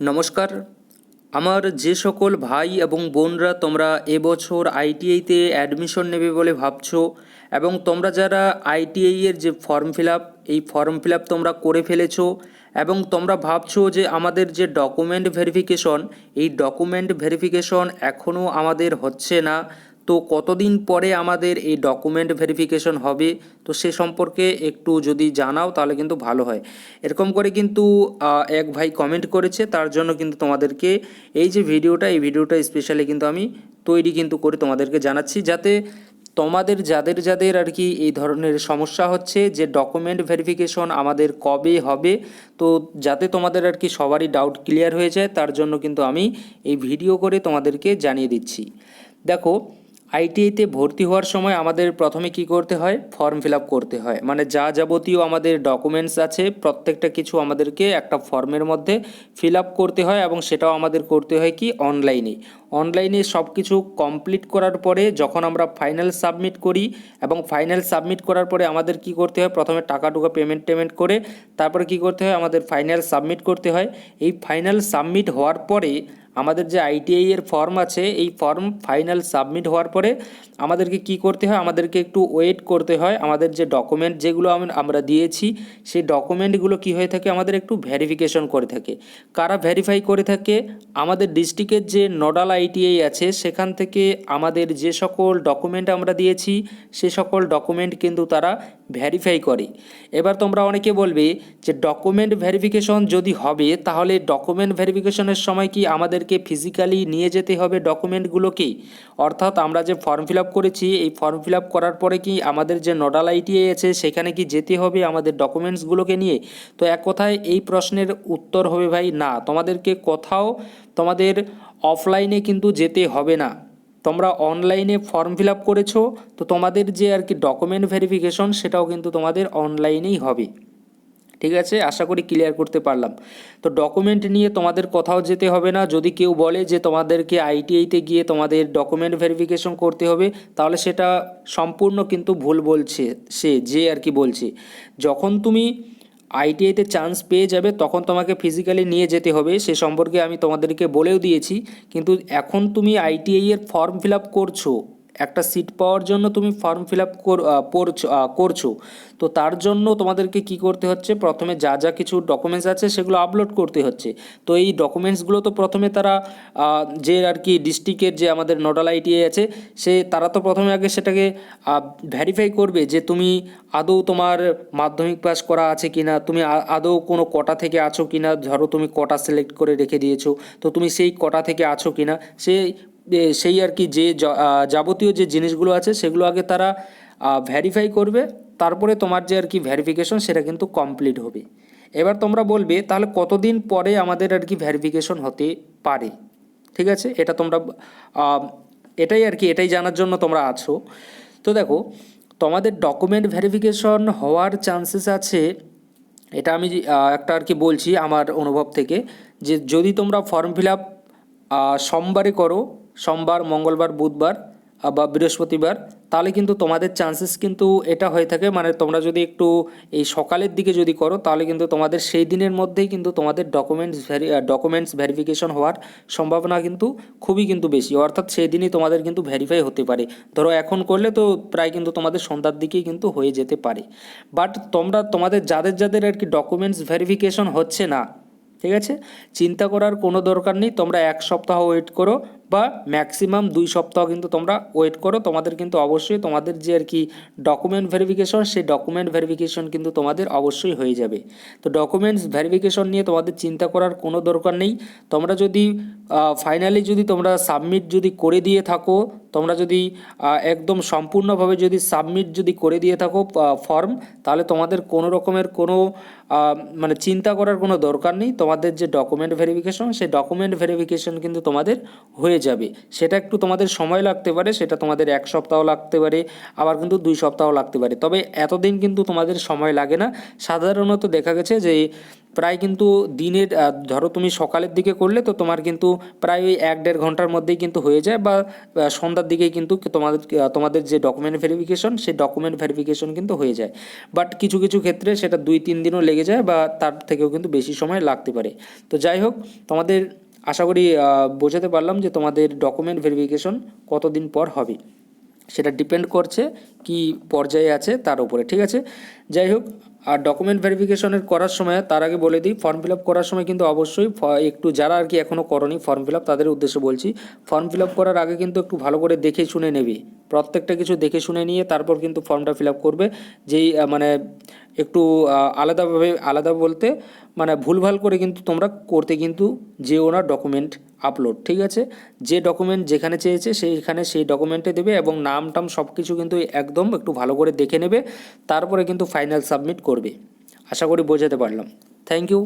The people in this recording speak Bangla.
নমস্কার। আমার যে সকল ভাই এবং বোনরা তোমরা এবছর আইটিআইতে অ্যাডমিশন নেবে বলে ভাবছ এবং তোমরা যারা আইটিআই এর যে ফর্ম ফিল আপ এই ফর্ম ফিল আপ তোমরা করে ফেলেছো এবং তোমরা ভাবছ যে আমাদের যে ডকুমেন্ট ভেরিফিকেশন এই ডকুমেন্ট ভেরিফিকেশন এখনও আমাদের হচ্ছে না তো কতদিন পরে আমাদের এই ডকুমেন্ট ভেরিফিকেশন হবে? তো সে সম্পর্কে একটু যদি জানাও তাহলে কিন্তু ভালো হয়। এরকম করে কিন্তু এক ভাই কমেন্ট করেছে, তার জন্য কিন্তু তোমাদেরকে এই যে ভিডিওটা, এই ভিডিওটা স্পেশালি কিন্তু আমি তৈরি কিন্তু করে তোমাদেরকে জানাচ্ছি, যাতে তোমাদের, যাদের যাদের আর কি এই ধরনের সমস্যা হচ্ছে যে ডকুমেন্ট ভেরিফিকেশন আমাদের কবে হবে, তো যাতে তোমাদের আর কি সবারই ডাউট ক্লিয়ার হয়ে যায়, তার জন্য কিন্তু আমি এই ভিডিও করে তোমাদেরকে জানিয়ে দিচ্ছি। দেখো আইটিআইতে ভর্তি হওয়ার সময় আমাদের প্রথমে কি করতে হয়? ফর্ম ফিল করতে হয়। মানে যা যাবতীয় আমাদের ডকুমেন্টস আছে, প্রত্যেকটা কিছু আমাদেরকে একটা ফর্মের মধ্যে ফিল করতে হয় এবং সেটাও আমাদের করতে হয় কি? অনলাইনে অনলাইনে সব কিছু কমপ্লিট করার পরে যখন আমরা ফাইনাল সাবমিট করি এবং ফাইনাল সাবমিট করার পরে আমাদের কি করতে হয়? প্রথমে টাকা টুকা পেমেন্ট টেমেন্ট করে তারপরে কি করতে হয়? আমাদের ফাইনাল সাবমিট করতে হয়। এই ফাইনাল সাবমিট হওয়ার পরে আমাদের যে আইটিআই এর ফর্ম আছে, এই ফর্ম ফাইনাল সাবমিট হওয়ার পরে আমাদেরকে কি করতে হয়? আমাদেরকে একটু ওয়েট করতে হয়। আমাদের যে ডকুমেন্ট যেগুলো আম- আমরা দিয়েছি, সেই ডকুমেন্টগুলো কি হয়ে থাকে? আমাদের একটু ভেরিফিকেশন করে থাকে। কারা ভেরিফাই করে থাকে? আমাদের ডিস্ট্রিক্টের যে নোডাল আইটিআই আছে, সেখান থেকে আমাদের যে সকল ডকুমেন্ট আমরা দিয়েছি, সে সকল ডকুমেন্ট কিন্তু তারা ভেরিফাই করে। এবার তোমরা অনেকে বলবে যে ডকুমেন্ট ভেরিফিকেশন যদি হবে, তাহলে ডকুমেন্ট ভেরিফিকেশনের সময় কি আমাদেরকে ফিজিক্যালি নিয়ে যেতে হবে ডকুমেন্টগুলোকে অর্থাৎ আমরা যে ফর্ম ফিল করেছি, এই ফর্ম ফিল করার পরে কি আমাদের যে নোডাল আইটিআই আছে, সেখানে কি যেতে হবে আমাদের ডকুমেন্টসগুলোকে নিয়ে? তো এক কথায় এই প্রশ্নের উত্তর হবে ভাই না। তোমাদেরকে কোথাও তোমাদের অফলাইনে কিন্তু যেতে হবে না। তোমরা অনলাইনে ফর্ম ফিল আপ করেছ, তো তোমাদের যে আর কি ডকুমেন্ট ভেরিফিকেশন সেটাও কিন্তু তোমাদের অনলাইনেই হবে। ঠিক আছে? আশা করি ক্লিয়ার করতে পারলাম। তো ডকুমেন্ট নিয়ে তোমাদের কোথাও যেতে হবে না। যদি কেউ বলে যে তোমাদেরকে আইটিআইতে গিয়ে তোমাদের ডকুমেন্ট ভেরিফিকেশন করতে হবে, তাহলে সেটা সম্পূর্ণ কিন্তু ভুল বলছে সে, যে আর কি বলছে। যখন তুমি আইটিআইতে চান্স পেয়ে যাবে, তখন তোমাকে ফিজিক্যালি নিয়ে যেতে হবে। সে সম্পর্কে আমি তোমাদেরকে বলেও দিয়েছি। কিন্তু এখন তুমি আইটিআই এর ফর্ম ফিল আপ করছ একটা সিট পাওয়ার জন্য তুমি ফর্ম ফিল আপ করছ। তো তার জন্য তোমাদেরকে কি করতে হচ্ছে? প্রথমে যা যা কিছু ডকুমেন্টস আছে সেগুলো আপলোড করতে হচ্ছে। তো এই ডকুমেন্টসগুলো তো প্রথমে তারা যে আর কি ডিস্ট্রিক্টের যে আমাদের নোডাল আইটিআই আছে সে তারা তো প্রথমে আগে সেটাকে ভেরিফাই করবে যে তুমি আদৌ তোমার মাধ্যমিক পাস করা আছে কি না তুমি আদৌ কোনো কটা থেকে আছো কি না ধরো তুমি কটা সিলেক্ট করে রেখে দিয়েছ তো তুমি সেই কটা থেকে আছো কিনা সেই এ, সেই আর কি যে যাবতীয় যে জিনিসগুলো আছে সেগুলো আগে তারা ভেরিফাই করবে, তারপরে তোমার যে আর কি ভেরিফিকেশন সেটা কিন্তু কমপ্লিট হবে। এবার তোমরা বলবে, তাহলে কতদিন পরে আমাদের আর কি ভেরিফিকেশন হতে পারে? ঠিক আছে? এটা তোমরা এটাই আর কি, এটাই জানার জন্য তোমরা আছো। তো দেখো, তোমাদের ডকুমেন্ট ভেরিফিকেশন হওয়ার চান্সেস আছে, এটা আমি একটা আর কি বলছি আমার অনুভব থেকে, যে যদি তোমরা ফর্ম ফিল আপ সোমবারে করো সোমবার, মঙ্গলবার, বুধবার বা বৃহস্পতিবার, তাহলে কিন্তু তোমাদের চান্সেস কিন্তু এটা হয়ে থাকে। মানে তোমরা যদি একটু এই সকালের দিকে যদি করো, তাহলে কিন্তু তোমাদের সেই দিনের মধ্যেই কিন্তু তোমাদের ডকুমেন্টস ভেরি ডকুমেন্টস ভেরিফিকেশন হওয়ার সম্ভাবনা কিন্তু খুবই কিন্তু বেশি। অর্থাৎ সেই দিনই তোমাদের কিন্তু ভেরিফাই হতে পারে। ধরো এখন করলে তো প্রায় কিন্তু তোমাদের সন্ধ্যার দিকেই কিন্তু হয়ে যেতে পারে। বাট তোমরা, তোমাদের যাদের যাদের আর কি ডকুমেন্টস ভেরিফিকেশন হচ্ছে না, ঠিক আছে? চিন্তা করার কোনো দরকার নেই। তোমরা এক সপ্তাহ ওয়েট করো বা ম্যাক্সিমাম দুই সপ্তাহ কিন্তু তোমরা ওয়েট করো। তোমাদের কিন্তু অবশ্যই তোমাদের যে আর কি ডকুমেন্ট ভেরিফিকেশন সেই ডকুমেন্ট ভেরিফিকেশন কিন্তু তোমাদের অবশ্যই হয়ে যাবে। তো ডকুমেন্টস ভেরিফিকেশন নিয়ে তোমাদের চিন্তা করার কোনো দরকার নেই। তোমরা যদি ফাইনালি যদি তোমরা সাবমিট যদি করে দিয়ে থাকো, তোমরা যদি একদম সম্পূর্ণভাবে যদি সাবমিট যদি করে দিয়ে থাকো ফর্ম তাহলে তোমাদের কোনো রকমের কোনো মানে চিন্তা করার কোনো দরকার নেই। তোমাদের যে ডকুমেন্ট ভেরিফিকেশন সেই ডকুমেন্ট ভেরিফিকেশন কিন্তু তোমাদের হয়ে হয়ে যাবে। সেটা একটু তোমাদের সময় লাগতে পারে, সেটা তোমাদের এক সপ্তাহ লাগতে পারে, আবার কিন্তু দুই সপ্তাহ লাগতে পারে। তবে এতদিন কিন্তু তোমাদের সময় লাগে না। সাধারণত দেখা গেছে যে, প্রায় কিন্তু দিনের ধরো তুমি সকালের দিকে করলে তো তোমার কিন্তু প্রায় ওই এক দেড় ঘণ্টার মধ্যেই কিন্তু হয়ে যায় বা সন্ধ্যার দিকেই কিন্তু তোমাদের তোমাদের যে ডকুমেন্ট ভেরিফিকেশন সেই ডকুমেন্ট ভেরিফিকেশন কিন্তু হয়ে যায়। বাট কিছু কিছু ক্ষেত্রে সেটা দুই, তিন দিনও লেগে যায় বা তার থেকেও কিন্তু বেশি সময় লাগতে পারে। তো যাই হোক, তোমাদের আশা করি বোঝাতে পারলাম যে তোমাদের ডকুমেন্ট ভেরিফিকেশন কতদিন পর হবে। সেটা ডিপেন্ড করছে কি পর্যায়ে আছে তার উপরে, ঠিক আছে? যাই হোক আর ডকুমেন্ট ভেরিফিকেশনের করার সময়, তার আগে বলে দিই ফর্ম ফিল আপ করার সময় কিন্তু অবশ্যই একটু যারা আর কি এখনও করনি ফর্ম ফিল আপ তাদের উদ্দেশ্যে বলছি ফর্ম ফিল আপ করার আগে কিন্তু একটু ভালো করে দেখে শুনে নেবে। প্রত্যেকটা কিছু দেখে শুনে নিয়ে তারপর কিন্তু ফর্মটা ফিল আপ করবে। যেই মানে একটু আলাদাভাবে, আলাদা বলতে মানে ভুলভাল করে কিন্তু তোমরা করতে কিন্তু যে ওনার ডকুমেন্ট আপলোড ঠিক আছে? যে ডকুমেন্ট যেখানে চেয়েছে সেইখানে সেই ডকুমেন্টে দেবে এবং নাম টাম সব কিছু কিন্তু একদম একটু ভালো করে দেখে নেবে। তারপরে কিন্তু ফাইনাল সাবমিট করবে। আশা করি বোঝাতে পারলাম। Thank you